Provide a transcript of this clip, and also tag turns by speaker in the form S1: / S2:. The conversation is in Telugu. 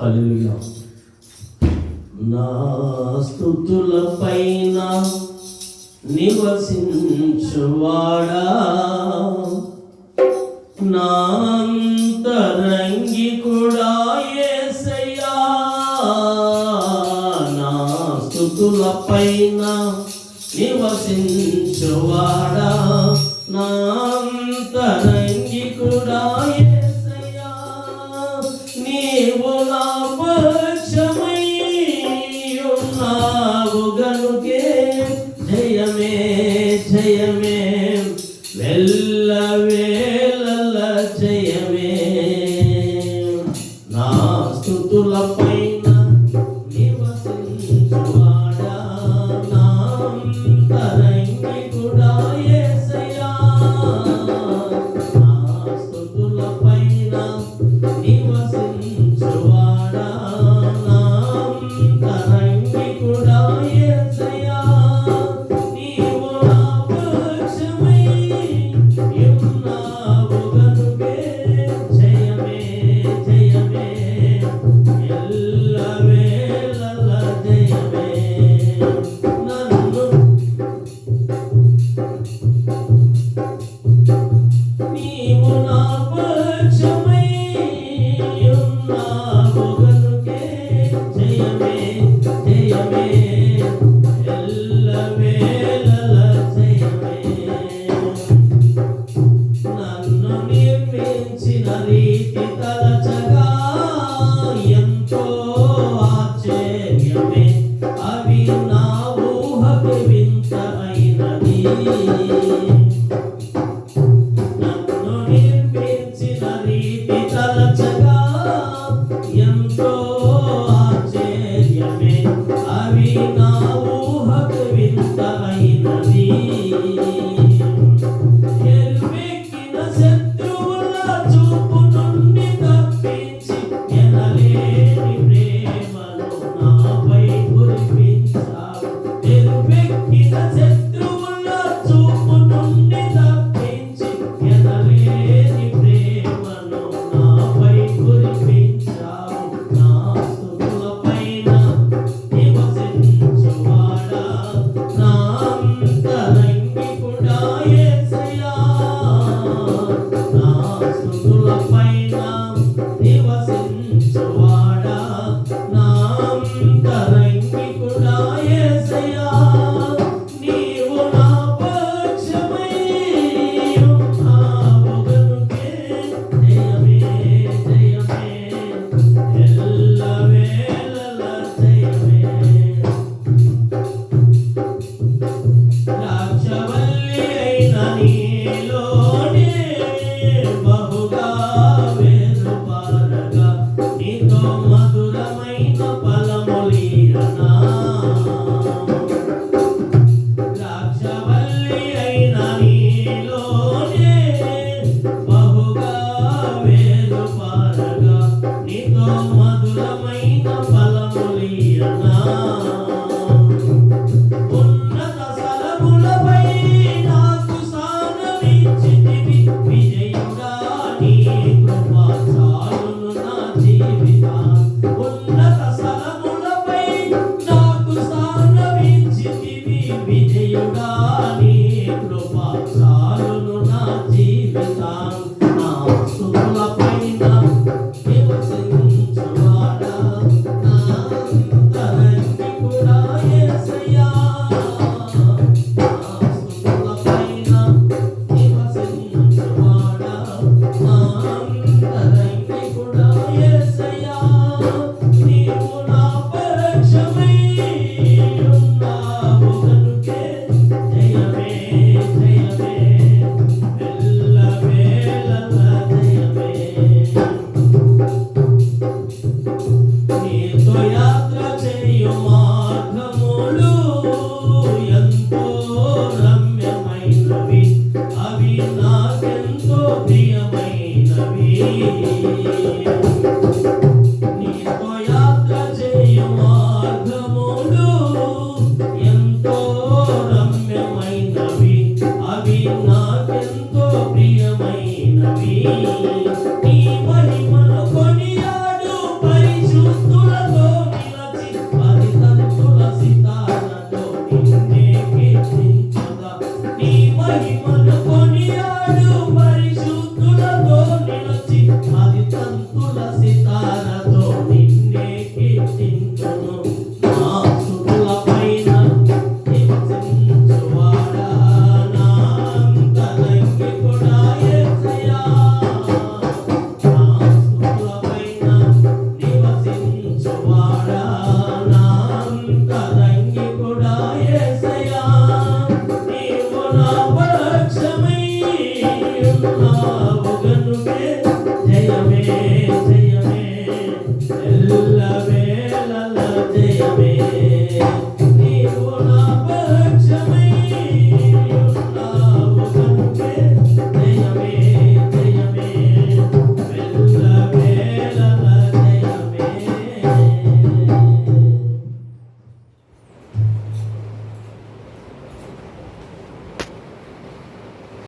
S1: హల్లెలూయా. నా స్థుతుల పైన నివసించువాడా? నా అంతరంగి కూడా యేసయ్యా నా స్థుతుల పైన నివసించువాడా? నా అంతరంగి జయమే జయమే వెళ్ళ వేళల జయమే. నా స్థుతుల పైన Música quem não tenha medo.